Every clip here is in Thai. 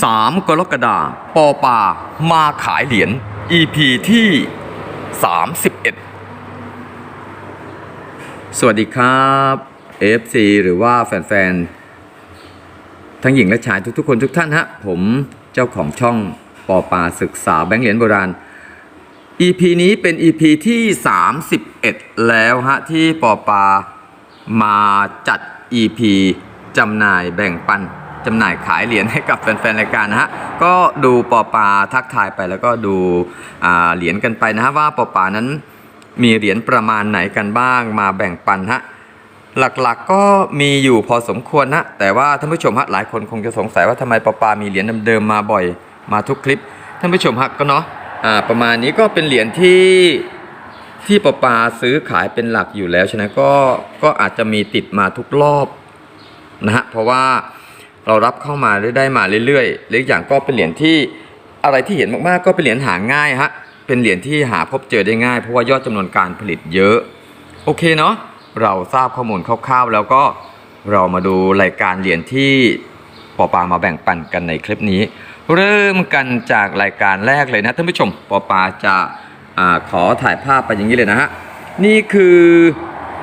3 กรกฎาปอปามาขายเหรียญ EP ที่ 31 สวัสดีครับ FC หรือว่าแฟนๆ ทั้งหญิงและชายทุกๆ คนทุกท่านฮะ ผมเจ้าของช่องปอปาศึกษาแบงค์เหรียญโบราณ EP นี้เป็น EP ที่ 31 แล้วฮะ ที่ปอปามาจัด EP จำหน่ายแบ่งปัน จำหน่ายขายเหรียญให้กับแฟนๆรายการนะฮะก็ดูปอปาทักทายไปแล้วก็ดูเหรียญกันไปนะฮะว่าปอปานั้นมีเหรียญประมาณไหนกันบ้างมาแบ่งปันฮะหลักๆก็มีอยู่พอสมควรนะแต่ว่าท่านผู้ชมฮะหลายคนคงจะสงสัยว่าทำไมปอปามีเหรียญเดิมๆมาบ่อยมาทุกคลิป ท่านผู้ชมฮะก็เนาะอ่าประมาณนี้ก็เป็นเหรียญที่ที่ปอปาซื้อขายเป็นหลักอยู่แล้วฉะนั้นก็ก็อาจจะมีติดมาทุกรอบนะฮะเพราะว่า เรารับเข้ามาได้ได้มาเรื่อยๆหรืออย่างก็เป็นเหรียญที่อะไรที่เห็นมากๆก็เป็นเหรียญหาง่ายฮะเป็นเหรียญที่หาพบเจอได้ง่าย เพราะว่ายอดจำนวนการผลิตเยอะ โอเคเนาะเราทราบข้อมูลคร่าวๆ แล้วก็เรามาดูรายการเหรียญที่ปอปามาแบ่งปันกันในคลิปนี้ เริ่มกันจากรายการแรกเลยนะท่านผู้ชมปอปาจะอาขอถ่ายภาพไปอย่างนี้เลยนะฮะนี่คือ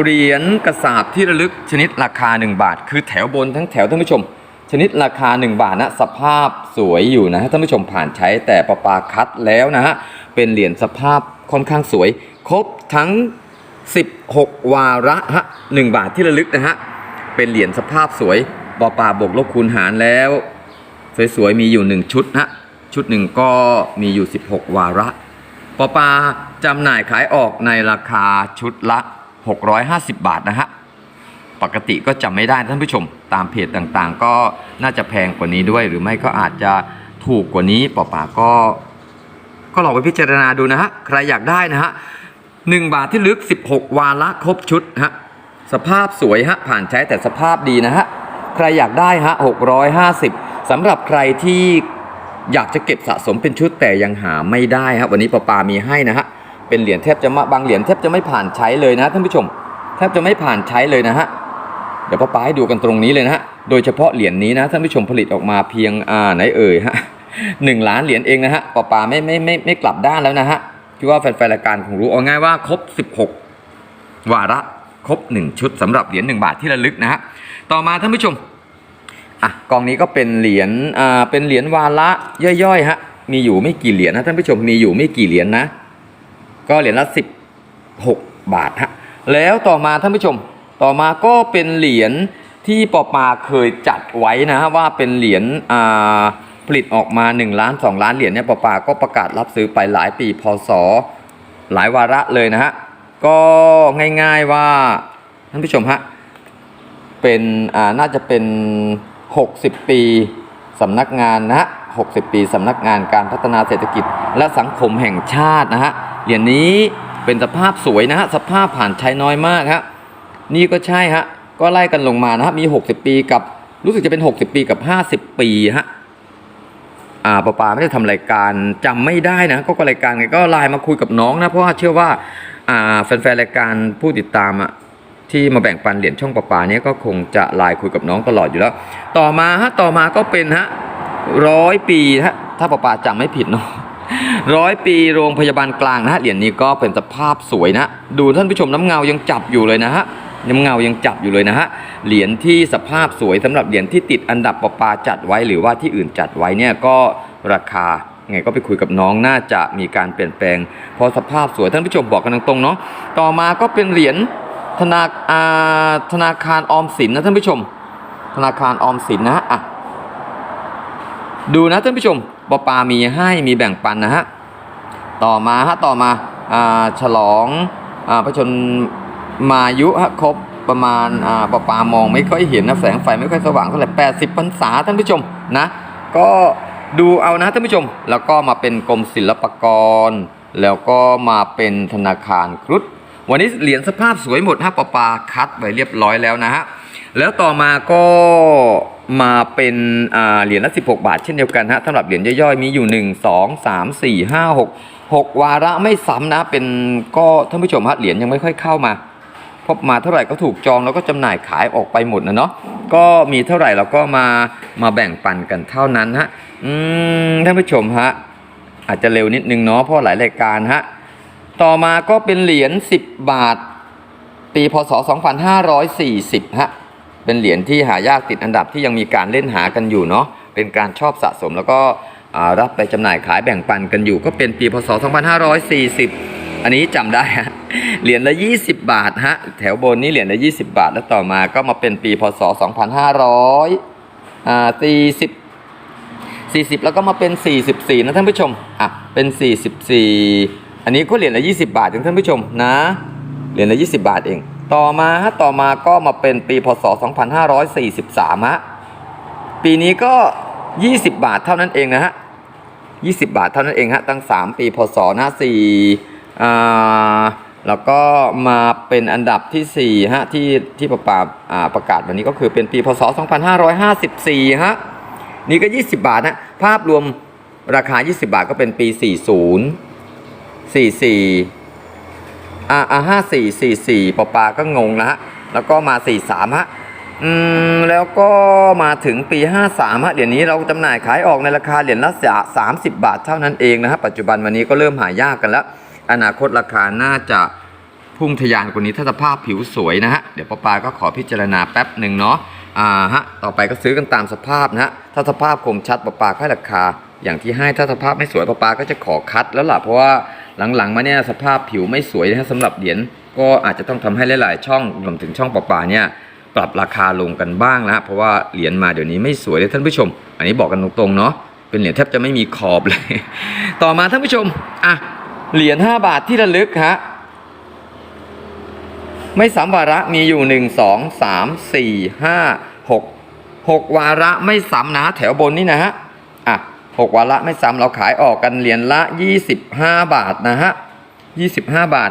เหรียญกระสาบที่ระลึกชนิดราคา 1 บาท คือแถวบนทั้งแถวท่านผู้ชม ชนิดราคา 1 บาทนะสภาพสวยอยู่นะฮะท่านผู้ชมผ่านใช้แต่ปอปาคัดแล้วนะฮะเป็นเหรียญสภาพค่อนข้างสวย ครบทั้ง 16 วาระฮะ1บาทที่ระลึกนะฮะเป็นเหรียญสภาพสวยปอปาบกลบคูณหารแล้ว สวยๆมีอยู่ 1 ชุดฮะชุดหนึ่งก็มีอยู่ 16 วาระปอปาจำหน่ายขายออกในราคาชุดละ 650 บาทนะฮะ ปกติก็จำไม่ได้ท่านผู้ชม ตามเพจต่างๆ ก็น่าจะแพงกว่านี้ด้วย หรือไม่ก็อาจจะถูกกว่านี้ปอปาก็ ก็ลองไปพิจารณาดูนะฮะใครอยากได้นะฮะหนึ่งบาทที่ลึก 16 วาระครบชุดฮะสภาพสวยฮะผ่านใช้แต่สภาพดีนะฮะใครอยากได้ฮะ650สำหรับใครที่อยากจะเก็บสะสมเป็นชุดแต่ยังหาไม่ได้ฮะวันนี้ปอปามีให้นะฮะเป็นเหรียญแทบจะมาบางเหรียญแทบจะไม่ผ่านใช้เลยนะท่านผู้ชม แทบจะไม่ผ่านใช้เลยนะฮะ เดี๋ยวป้าป้าให้ดูกันตรงนี้เลยนะฮะ โดยเฉพาะเหรียญนี้นะท่านผู้ชมผลิตออกมาเพียงอ่าไหนเอ่ยฮะหนึ่งล้านเหรียญเองนะฮะป้าป้าไม่ไม่ไม่ไม่กลับด้านแล้วนะฮะคิดว่าแฟนๆรายการคงรู้เอาง่ายว่าครบ 16 วาระครบ 1 ชุดสำหรับเหรียญ1บาทที่ระลึกนะฮะต่อมาท่านผู้ชมอะกองนี้ก็เป็นเหรียญอ่าเป็นเหรียญวาระย่อยๆฮะมีอยู่ไม่กี่เหรียญนะท่านผู้ชมมีอยู่ไม่กี่เหรียญนะ ก็เหรียญละ 16 บาทฮะแล้วต่อมาท่านผู้ชม ต่อมาก็เป็นเหรียญที่ปอปาเคยจัดไว้นะฮะว่าเป็นเหรียญอ่าผลิตออกมา 1 ล้าน 2 ล้านเหรียญเนี่ยปอปาก็ประกาศรับซื้อไปหลายปีพศหลายวาระเลยนะฮะก็ง่ายๆว่าท่านผู้ชมฮะเป็นอ่าน่าจะเป็น 60 ปีสำนักงานนะฮะ60 ปีสำนักงานการพัฒนาเศรษฐกิจและสังคมแห่งชาตินะฮะเหรียญนี้เป็นสภาพสวยนะฮะสภาพผ่านใช้น้อยมากฮะ นี่ก็ใช่ฮะ ก็ไล่กันลงมานะฮะ มี 60 ปีกับ รู้สึกจะเป็น 60 ปีกับ 50 ปีฮะ อ่าปาปาไม่ได้ทำรายการจำไม่ได้นะ ก็รายการไงก็ไลน์มาคุยกับน้องนะ เพราะว่าเชื่อว่า อ่าแฟนๆรายการผู้ติดตามอะที่มาแบ่งปันเหรียญช่องปลาปาเนี้ยก็คงจะไลน์คุยกับน้องตลอดอยู่แล้ว ต่อมาฮะ ต่อมาก็เป็นฮะร้อยปีฮะ ถ้าปลาปาจำไม่ผิดเนาะร้อยปีโรงพยาบาลกลางนะฮะเหรียญนี้ก็เป็นสภาพสวยนะ ดูท่านผู้ชมน้ำเงายังจับอยู่เลยนะฮะ น้ำเงายังจับอยู่เลยนะฮะ เหรียญที่สภาพสวยสำหรับเหรียญที่ติดอันดับปปาจัดไว้หรือว่าที่อื่นจัดไว้เนี่ยก็ราคาไงก็ไปคุยกับน้องน่าจะมีการเปลี่ยนแปลง เพราะสภาพสวยท่านผู้ชมบอกกันตรงๆเนาะต่อมาก็เป็นเหรียญธนาอาธนาคารออมสินนะท่านผู้ชม ธนาคารออมสินนะฮะอะดูนะท่านผู้ชมปปามีให้มีแบ่งปันนะฮะต่อมาฮะต่อมาอ่าฉลองอ่าพระชน มายุฮะครบประมาณอ่าปปามองไม่ค่อยเห็นนะแสงไฟไม่ค่อยสว่างเท่าไหร่80พรรษาท่านผู้ชมนะ ก็ดูเอานะท่านผู้ชม แล้วก็มาเป็นกรมศิลปากร แล้วก็มาเป็นธนาคารครุฑวันนี้เหรียญสภาพสวยหมดฮะปอปาคัดไว้เรียบร้อยแล้วนะฮะแล้วต่อมาก็มาเป็นเหรียญละ16 บาทเช่นเดียวกันฮะสำหรับเหรียญย่อยๆมีอยู่ 1 2 3 4 5 6 6 วาระไม่ซ้ำนะเป็นก็ท่านผู้ชมฮะเหรียญยังไม่ค่อยเข้ามา เพก็มาเท่าไหร่ก็ถูกจองแล้วก็จำหน่ายขายออกไปหมดนะเนาะก็มีเท่าไหร่เราก็มามาแบ่งปันกันเท่านั้นฮะอืมท่านผู้ชมฮะอาจจะเร็วนิดนึงเนาะเพราะหลายรายการฮะต่อมาก็เป็นเหรียญ10 บาท ปีพศ 2540ฮะเป็นเหรียญที่หายากติดอันดับที่ยังมีการเล่นหากันอยู่เนาะเป็นการชอบสะสมแล้วก็รับไปจำหน่ายขายแบ่งปันกันอยู่ ก็เป็นปีพศ 2540 อันนี้จำได้ฮะ เหรียญละ 20 บาทฮะ แถวบนนี้เหรียญละ 20 บาท แล้วต่อมาก็มาเป็นปีพศ 2500อ่า40 40 แล้วก็มาเป็น 44 นะท่านผู้ชม อะ เป็น 44 อันนี้ก็เหรียญละ 20 บาทถึงท่านผู้ชมนะ เหรียญละ 20 บาทเอง ต่อมาฮะ ต่อมาก็มาเป็นปีพศ 2543 ฮะ ปีนี้ก็ 20 บาทเท่านั้นเองนะฮะ 20 บาทเท่านั้นเองฮะ ตั้ง 3 ปีพศนะ4อ่า แล้วก็มาเป็นอันดับทีสี่4ฮะที่ที่ประกาศประกาศวันนี้ก็คือเป็นปีพศ 2554 ฮะ นี่ก็ 20 บาทนะ ภาพรวมราคา 20 บาทก็เป็นปี 40 44อ่าอ่าห้าสี่สี่สี่ปอปาก็งงนะฮะ แล้วก็มาสี่สามฮะ อืม แล้วก็มาถึงปีห้าสามฮะ เดี๋ยวนี้เราจำหน่ายขายออกในราคาเหรียญละสามสิบบาทเท่านั้นเองนะฮะ ปัจจุบันวันนี้ก็เริ่มหายากกันแล้ว อนาคตราคาน่าจะพุ่งทะยานกว่านี้ถ้าสภาพผิวสวยนะฮะ เดี๋ยวปอปาก็ขอพิจารณาแป๊บหนึ่งเนาะอ่าฮะต่อไปก็ซื้อกันตามสภาพนะฮะถ้าสภาพคมชัดปอปาให้ราคา อย่างที่ให้ถ้าสภาพไม่สวยปอปาก็จะขอคัดแล้วล่ะเพราะว่าหลังๆมาเนี่ยสภาพผิวไม่สวยนะฮะสำหรับเหรียญก็อาจจะต้องทำให้หลายๆช่องรวมถึงช่องปอปาเนี่ยปรับราคาลงกันบ้างนะเพราะว่าเหรียญมาเดี๋ยวนี้ไม่สวยเลยท่านผู้ชม อันนี้บอกกันตรงๆเนาะเป็นเหรียญแทบจะไม่มีขอบเลย ต่อมาท่านผู้ชมอะ เหรียญ5บาทที่ระลึกฮะไม่สามวาระมีอยู่ 1 2 3 4 5 6 6 วาระไม่ซ้ำนะแถวบนนี่นะฮะอะ6วาระไม่ซ้ำเราขายออกกันเหรียญละ 25 บาทนะฮะ25 บาท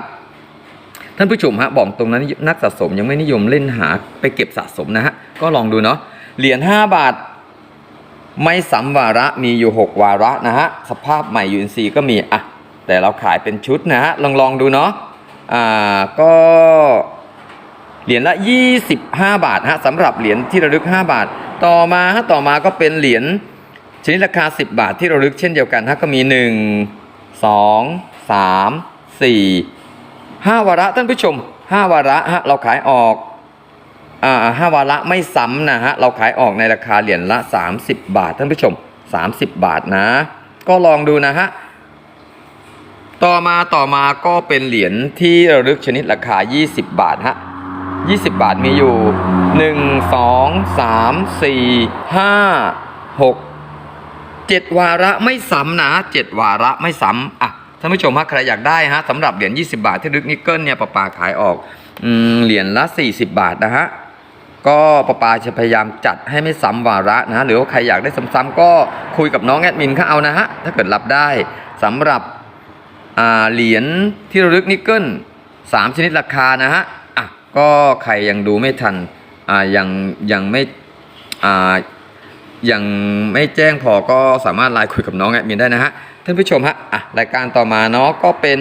ท่านผู้ชมฮะบอกตรงนั้นนักสะสมยังไม่นิยมเล่นหาไปเก็บสะสมนะฮะก็ลองดูเนาะเหรียญ5บาท ไม่ซ้ำวาระมีอยู่ 6 วาระนะฮะสภาพใหม่ยูนซีก็มีอะ แต่เราขายเป็นชุดนะฮะลองลองดูเนาะอ่าก็เหรียญละ 25 บาทฮะสำหรับเหรียญที่ระลึก 5 บาท ต่อมาฮะต่อมาก็เป็นเหรียญชนิดราคา 10 บาทที่ระลึกเช่นเดียวกันฮะก็มี 1 2 3 4 5 วาระท่านผู้ชม 5 วาระฮะเราขายออกอ่าห้าวาระไม่ซ้ำนะฮะเราขายออกในราคาเหรียญละ 30 บาทท่านผู้ชม 30 บาทนะ ก็ลองดูนะฮะ ต่อมาต่อมาก็เป็นเหรียญที่ระลึกชนิดราคา 20 บาทฮะ20 บาทมีอยู่ 1 2 3 4 5 6 7 วาระไม่ซ้ำนะ 7 วาระไม่ซ้ำอะท่านผู้ชมฮะใครอยากได้ฮะสำหรับเหรียญ20 บาทที่ลึกนิกเกิลเนี่ยปะปาขายออกอืมเหรียญละ 40 บาทนะฮะก็ปะปาจะพยายามจัดให้ไม่ซ้ำวาระนะ หรือว่าใครอยากได้ซ้ำๆก็คุยกับน้องแอดมินเขาเอานะฮะถ้าเกิดรับได้สำหรับ เหรียญที่ระลึกนิกเกิลสามชนิดราคานะฮะอะก็ใครยังดูไม่ทันอ่ายังยังไม่อ่ายังไม่แจ้งพอก็สามารถไลน์คุยกับน้องแอดมินได้นะฮะท่านผู้ชมฮะอะรายการต่อมาเนาะก็เป็น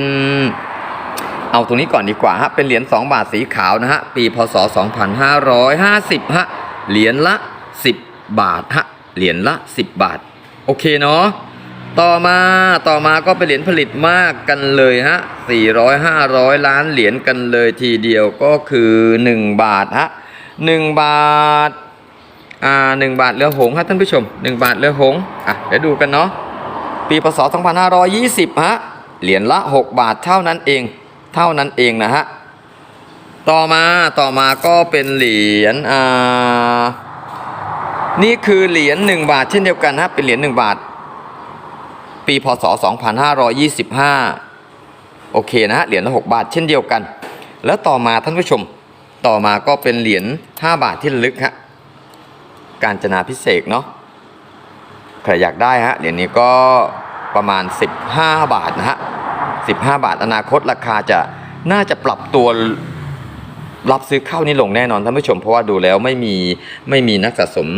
เอาตรงนี้ก่อนดีกว่าฮะเป็นเหรียญ2บาทสีขาวนะฮะปีพศ 2550ฮะเหรียญละ 10 บาทฮะเหรียญละ 10 บาท โอเคเนาะ ต่อมาต่อมาก็เป็นเหรียญผลิตมากกันเลยฮะ400 500ล้านเหรียญกันเลยทีเดียวก็คือ1บาทฮะ1บาทอ่า1บาทเรือหงฮะท่านผู้ชม1บาทเรือหงอะเดี๋ยวดูกันเนาะปีพศ2520ฮะเหรียญละ 6 บาทเท่านั้นเอง เท่านั้นเองนะฮะต่อมาต่อมาก็เป็นเหรียญอ่านี่คือเหรียญ1บาทเช่นเดียวกันฮะเป็นเหรียญ1บาท ปีพศ 2525 โอเคนะเหรียญละ 6 บาทเช่นเดียวกัน แล้วต่อมาท่านผู้ชม ต่อมาก็เป็นเหรียญ 5 บาทที่ลึกฮะ การจนาพิเศษเนาะ ใครอยากได้ฮะ เหรียญนี้ก็ประมาณ 15 บาทนะฮะ 15 บาทอนาคตราคาจะน่าจะปรับตัว รับซื้อเข้านี่ลงแน่นอนท่านผู้ชมเพราะว่าดูแล้วไม่มีไม่มีนักสะสม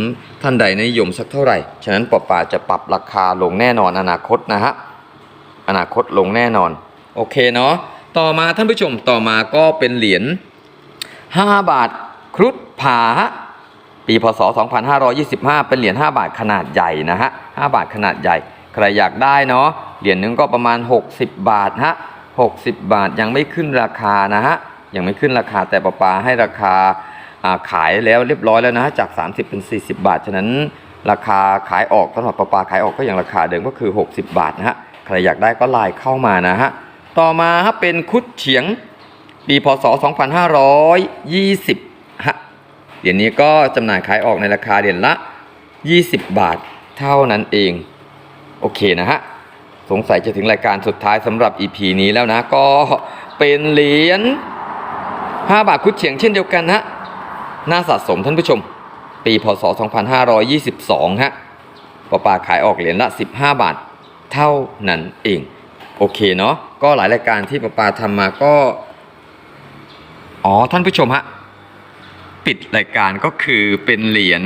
ท่านใดนิยมสักเท่าไหร่ ฉะนั้นปอปาจะปรับราคาลงแน่นอนอนาคตนะฮะอนาคตลงแน่นอน โอเคเนาะต่อมาท่านผู้ชมต่อมาก็เป็นเหรียญ5บาทครุฑผาปีพศ 2525 เป็นเหรียญ 5 บาทขนาดใหญ่นะฮะ 5 บาทขนาดใหญ่ ใครอยากได้เนาะ เหรียญนึงก็ประมาณ 60 บาทฮะ 60 บาทยังไม่ขึ้นราคานะฮะ ยังไม่ขึ้นราคาแต่ประปลาให้ราคาขายแล้วเรียบร้อยแล้วนะจาก 30 เป็น 40 บาท ฉะนั้นราคาขายออกสำหรับประปลาขายออกก็ยังราคาเดิมก็คือ 60 บาทนะฮะใครอยากได้ก็ไลน์เข้ามานะฮะต่อมาฮะเป็นคุดเฉียงปีพศ 2520ฮะเหรียญนี้ก็จำหน่ายขายออกในราคาเหรียญละ 20 บาทเท่านั้นเอง โอเคนะฮะสงสัยจะถึงรายการสุดท้ายสำหรับ EP นี้แล้วนะก็เป็นเหรียญ 5บาทคุดเฉียงเช่นเดียวกันฮะน่าสะสมท่านผู้ชม ปีพศ 2522 ฮะปอปาขายออกเหรียญละ 15 บาท เท่านั้นเอง โอเคเนาะก็หลายรายการที่ปอปาทำมาก็ อ๋อท่านผู้ชมฮะปิดรายการก็คือเป็นเหรียญ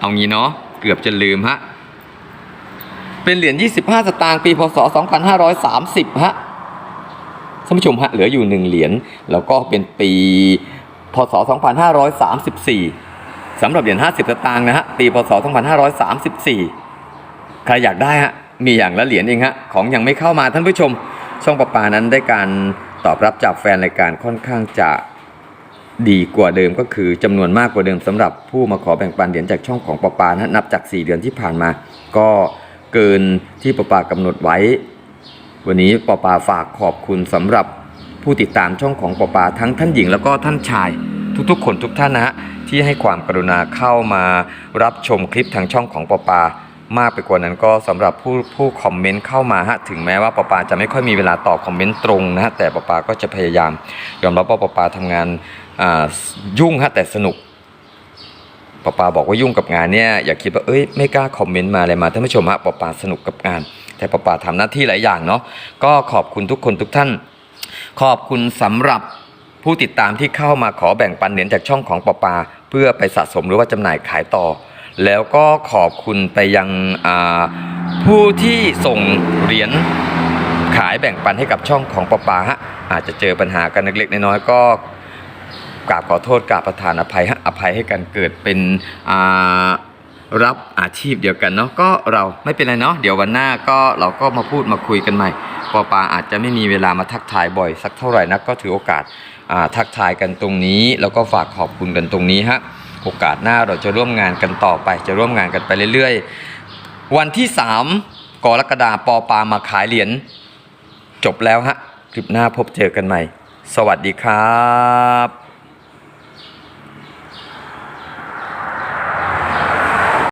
เอางี้เนาะเกือบจะลืมฮะเป็นเหรียญ 25 สตางค์ปีพศ 2530 ฮะ ท่านผู้ชมฮะเหลืออยู่ 1 เหรียญแล้วก็เป็นปีพศ 2534สำหรับเหรียญ50 สตางค์นะฮะปีพศ 2534 ใครอยากได้ฮะมีอย่างละเหรียญเองฮะของยังไม่เข้ามาท่านผู้ชม ช่องประปานั้นได้การตอบรับจากแฟนรายการค่อนข้างจะดีกว่าเดิมก็คือจำนวนมากกว่าเดิมสำหรับผู้มาขอแบ่งปันเหรียญจากช่องของประปานะนับจาก 4 เดือนที่ผ่านมา ก็เกินที่ประปากำหนดไว้ วันนี้ปอปาฝากขอบคุณสำหรับผู้ติดตามช่องของปอปาทั้งท่านหญิงแล้วก็ท่านชายทุกๆ คนทุกท่านนะฮะที่ให้ความกรุณาเข้ามารับชมคลิปทางช่องของปอปามากไปกว่านั้นก็สำหรับผู้ผู้คอมเมนต์เข้ามาฮะถึงแม้ว่าปอปาจะไม่ค่อยมีเวลาตอบคอมเมนต์ตรงนะฮะแต่ปอปาก็จะพยายาม ยอมรับว่าปอปาทำงานอ่ายุ่งฮะแต่สนุกปอปาบอกว่ายุ่งกับงานเนี่ยอย่าคิดว่าเอ้ยไม่กล้าคอมเมนต์มาอะไรมาท่านผู้ชมฮะปอปาสนุกกับงาน แต่ปอปาทำหน้าที่หลายอย่างเนาะก็ขอบคุณทุกคนทุกท่าน ขอบคุณสำหรับผู้ติดตามที่เข้ามาขอแบ่งปันเหรียญจากช่องของปอปาเพื่อไปสะสมหรือว่าจำหน่ายขายต่อ แล้วก็ขอบคุณไปยังผู้ที่ส่งเหรียญขายแบ่งปันให้กับช่องของปอปาฮะอาจจะเจอปัญหากันเล็กๆน้อยๆก็กราบขอโทษกราบประทานอภัยฮะอภัยให้กันเกิดเป็นอ่า รับอาชีพเดียวกันเนาะก็เราไม่เป็นไรเนาะเดี๋ยววันหน้าก็เราก็มาพูดมาคุยกันใหม่ปอปาอาจจะไม่มีเวลามาทักทายบ่อยสักเท่าไหร่นักก็ถือโอกาสาทักทายกันตรงนี้ แล้วก็ฝากขอบคุณกันตรงนี้ฮะโอกาสหน้าเราจะร่วมงานกันต่อไป จะร่วมงานกันไปเรื่อยๆ วันที่ 3กรกฎาปอปามาขายเหรียญจบแล้วฮะคลิปหน้าพบเจอกันใหม่ สวัสดีครับ